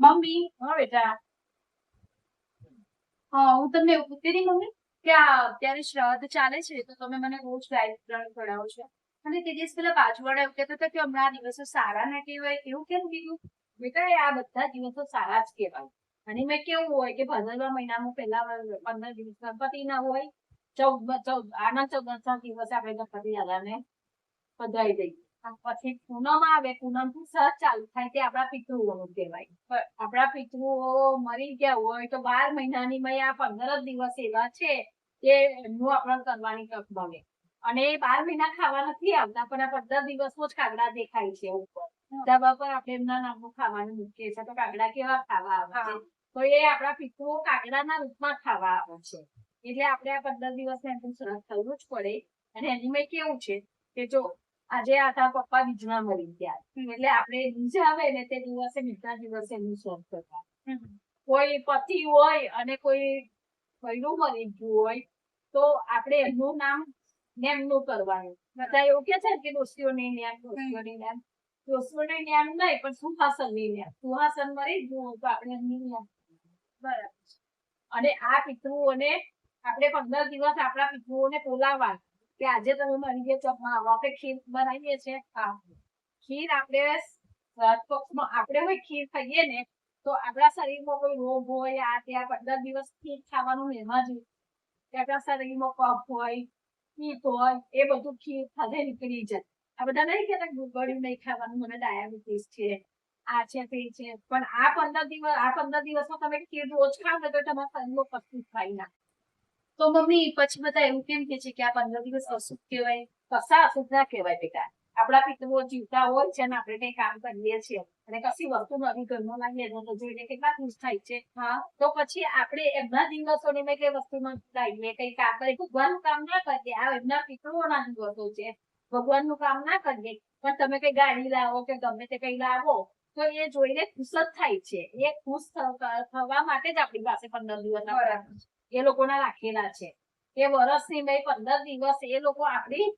Mummy, હા બેટા. હા, હું તમને પૂછતી હતી મમ્મી કે અત્યારે શ્રાદ્ધ ચાલે છે તો તમે મને રોજ ગાય પ્લાન કરાવો છો. અને તે દિવસ પેલા પાછવાડા એવું કહેતા હતા કે હમણાં દિવસો સારા ના કહેવાય. એવું કેમ કીધું? બેટા આ બધા દિવસો સારા જ કહેવાય. અને મેં કેવું હોય કે ભાદરવા મહિનામાં પહેલા પંદર દિવસ ગણપતિ ના હોય, ચૌદ ચૌદ, આના ચૌદ દિવસે આપણે ગણપતિ દાદાને પધરાવી દઈએ. પછી પૂનમ આવે પૂનમથી સહજ ચાલુ થાય તે આપણા પિતૃઓ કહેવાય. આપણા પિતૃઓ મરી ગયા હોય તો બાર મહિનાની મેં આ પંદર જ દિવસ એવા છે કે એમનું આપણે કરવાની તક મળે. અને બાર મહિના ખાવા નથી આવતા પણ આ પંદર દિવસમાં જ કાગડા દેખાય છે ઉપર. ધાબા પર આપણે એમના નામનું ખાવાનું મૂકીએ છીએ તો કાગડા કેવા ખાવા આવે છે? તો એ આપણા પિતૃઓ કાગડાના રૂપમાં ખાવા આવે છે. એટલે આપણે આ પંદર દિવસ એમનું સરસ થવું જ પડે. અને એની મેં કેવું છે કે જો આજે આ તારા પપ્પા બીજમાં મરી ગયા. એટલે આપણે બીજ આવે ને તે દિવસે બીજા દિવસે એનું શ્રાદ્ધ કરતા કોઈ પતિ હોય અને કોઈ બૈરું મરી ગયું હોય તો આપણે એમનું નામ નેમનું કરવાનું. બધા એવું કે છે ને કે દોસ્તીઓની નેમ દોસ્તીઓની નેમ દોસ્તીઓની નેમ નહીં પણ સુહાસનની નેમ સુહાસન મરી ગયું હોય તો આપણે એમની નેમ બરાબર. અને આ પિતૃઓને આપણે પંદર દિવસ આપણા પિતૃઓને બોલાવવા કે આજે તમે મારી ગયા ચોપમાં આવો. આપણે ખીર બનાવીએ છીએ. ખીર આપણે આપણે હોય ખીર ખાઈએ ને, તો આપણા શરીરમાં કોઈ રોગ હોય, આ ત્યાં પંદર દિવસ ખીર ખાવાનું લેવા જોઈએ. કે આપણા શરીરમાં કફ હોય પિત્ત હોય, એ બધું ખીર ખાધે નીકળી જાય. આ બધા નહીં કહેતા ગુગળ્યું નહીં ખાવાનું, મને ડાયાબિટીસ છે, આ છે, તે છે. પણ આ પંદર દિવસ, આ પંદર દિવસમાં તમે ખીર રોજ ખાવ ને તો તમારા શરીરમાં કશું થાય ના તો મમ્મી, પછી બધા એવું કેમ કે છે કે આ પંદર દિવસ અશુભ કહેવાય? કશા અશુભ ના કહેવાય બેટા. આપણા પિતૃઓ જીવતા હોય છે અને આપણે કઈ કામ કરીએ છીએ. અને કશી વસ્તુ નવી ઘરમાં લાવીએ તો જોઈને કેટલા ખુશ થાય છે. હા, તો પછી આપણે એમના દિવસોની મેં કઈ વસ્તુ માં લાવીએ કઈ કામ કરીએ ભગવાન કામ ના કરીએ. આ એમના પિતૃઓના દિવસો છે. ભગવાનનું કામ ના કરીએ. પણ તમે કઈ ગાડી લાવો કે ગમે તે કઈ લાવો, તો એ જોઈને ખુશ જ થાય છે. એ ખુશ થવા માટે જ આપણી પાસે પંદર દિવસ એ લોકોના રાખેલા છે. કે વર્ષની મેં પંદર દિવસ એ લોકો આપણી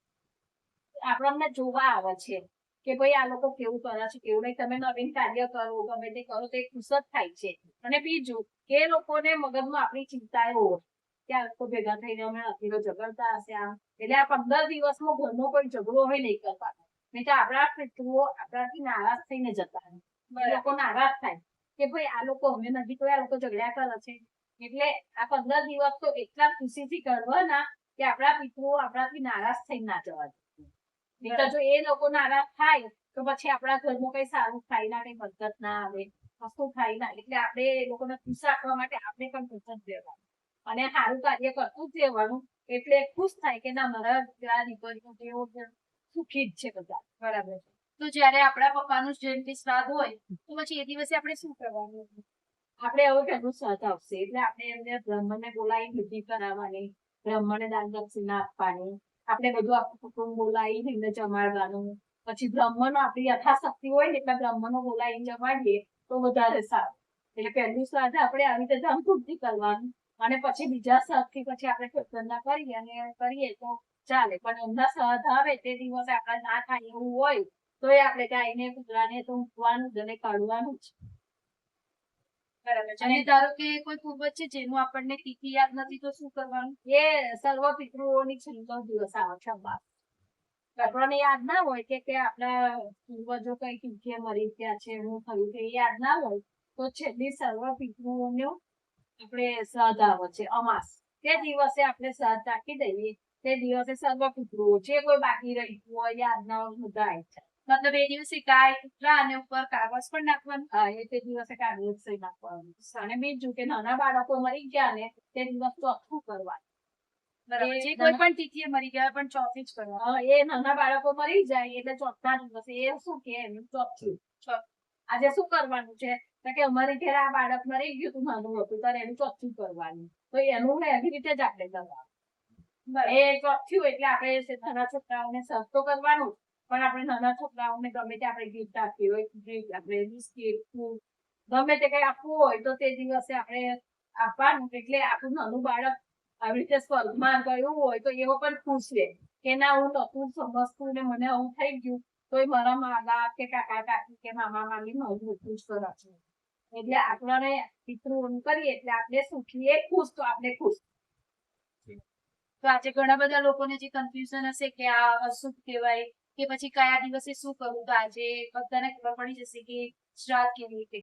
આપણને જોવા આવે છે કે ભાઈ આ લોકો કેવું કરે છે કેવું નહીં. તમે નવીન કાર્ય કરો ગમે તે કરો તો એ ખુશ જ થાય છે. અને બીજું કે એ લોકોને મગજમાં આપણી ચિંતાઓ આ લોકો ભેગા થઈને અમે અખીલો ઝઘડતા હશે આમ. એટલે આ પંદર દિવસમાં ઘરનો કોઈ ઝઘડો હોય નહીં કરતા. નહીં તો આપણા પિતૃઓ આપણાથી નારાજ થઈને જતા લોકો નારાજ થાય કે ભાઈ આ લોકો અમે નથી તો આ લોકો ઝઘડ્યા કરે છે. એટલે આ પંદર દિવસ તો એટલા ખુશીથી કરવાના કે આપણા પિતૃઓ આપણાથી નારાજ થઈ ના જવા જોઈએ જો એ લોકો નારાજ થાય, તો પછી આપણા ઘરમાં કઈ સારું થાય ના, કઈ બરકત ના આવે, વસ્તુ થાય ના. એટલે આપણે એ લોકોને ખુશ રાખવા માટે આપણે પણ ખુશ જ રહેવાનું અને સારું કાર્ય કરતું જ રહેવાનું, એટલે ખુશ થાય કે ના, મારા દીકરા, દીકરીઓ જેવો સુખી જ છે બધા. બરાબર છે. તો જયારે આપણા પપ્પાનું જયંતિ શ્રાદ્ધ હોય, તો પછી એ દિવસે આપણે શું કરવાનું? આપણે હવે ઘરનું શ્રાદ્ધ આવશે. એટલે આપણે એમને બ્રાહ્મણને બોલાવી વિધિ કરાવવાની બ્રાહ્મણને દાન દક્ષિણા આપવાની, આપણે બધું આખું કુટુંબ બોલાવી, એમને જમાડવાનું. પછી બ્રાહ્મણો આપણી યથાશક્તિ હોય ને એટલે બ્રાહ્મણો બોલાવીને જમાડીએ, તો વધારે સારું. એટલે પહેલું શ્રાદ્ધ આપણે આવી રીતે ધામધૂમથી કરવાનું. અને પછી બીજા શ્રાદ્ધથી પછી આપણે કીર્તનના કરીએ અને કરીએ તો ચાલે. પણ એમના શ્રાદ્ધ આવે તે દિવસે આપણે ના થાય એવું હોય, તો એ આપણે ગાયને કૂતરાને તો મૂકવાનું અને કાઢવાનું જ. અને ધારો કે કોઈ પૂર્વજ છે જેનું આપણને તિથિ યાદ નથી તો શું કરવાનું? એ સર્વ પિતૃઓની છેલ્લો દિવસ આવે છે અમાસ યાદ ના હોય કે કે આપણા પૂર્વજો કઈ તિથિએ મરી ગયા છે હું થયું કે યાદ ના હોય તો છેલ્લી સર્વ પિતૃઓનું આપણે શ્રાદ્ધ આવે છે અમાસ. તે દિવસે આપણે શ્રાદ્ધ રાખી દઈએ. તે દિવસે સર્વ પિતૃઓ જે કોઈ બાકી રહી હોય યાદ ના હોય બધા આવી છે. મતલબ એ દિવસે ગાય કૂતરા અને ઉપર કાગળ પણ નાખવાનું. હા એ તે દિવસે કાઢવું સહી નાખવાનું. અને બીજું કે નાના બાળકો મરી ગયા ને તે દિવસ ચોખ્ખું કરવાનું. જે કોઈ પણ તિથિએ મરી ગયા પણ ચોથી જ કરવાનું. એ નાના બાળકો મરી જાય એટલે ચોથા દિવસે. એ શું કે એનું ચોથું. આજે શું કરવાનું છે? તો કે અમારે ઘરે આ બાળક મરી ગયું તું નાનું હતું તારે એનું ચોથું કરવાનું. તો એનું એવી રીતે જ આપણે કરવાનું. એ ચોથું એટલે આપણે નાના છોકરાઓને સસ્તો કરવાનું. પણ આપણે નાના છોકરાઓને ગમે તે આપણે ગિફ્ટ આપી હોય ડ્રિંક આપણે બિસ્કીટ ફૂડ ગમે તે કઈ આપવું હોય તો તે દિવસે આપણે આપવાનું. એટલે આપણું નાનું બાળક આવી રીતે સ્વર્ગમાં ગયું હોય તો એવો પણ ખુશ રહે કે ના હું નતું સમજતું ને મને આવું થઈ ગયું. તો એ મારા મા બાપ કે કાકા કાકી કે મામા મામી મારું ખુશ કરે છે એટલે આપણને પિતૃઓનું કરીએ એટલે આપણે સુખી એ ખુશ તો આપણે ખુશ. તો આજે ઘણા બધા લોકોને જે કન્ફ્યુઝન હશે કે આ અશુભ કહેવાય કે પછી કયા દિવસે શું કરવું? તો આજે બધાને ખબર પડી જશે કે શ્રાદ્ધ કેવી રીતે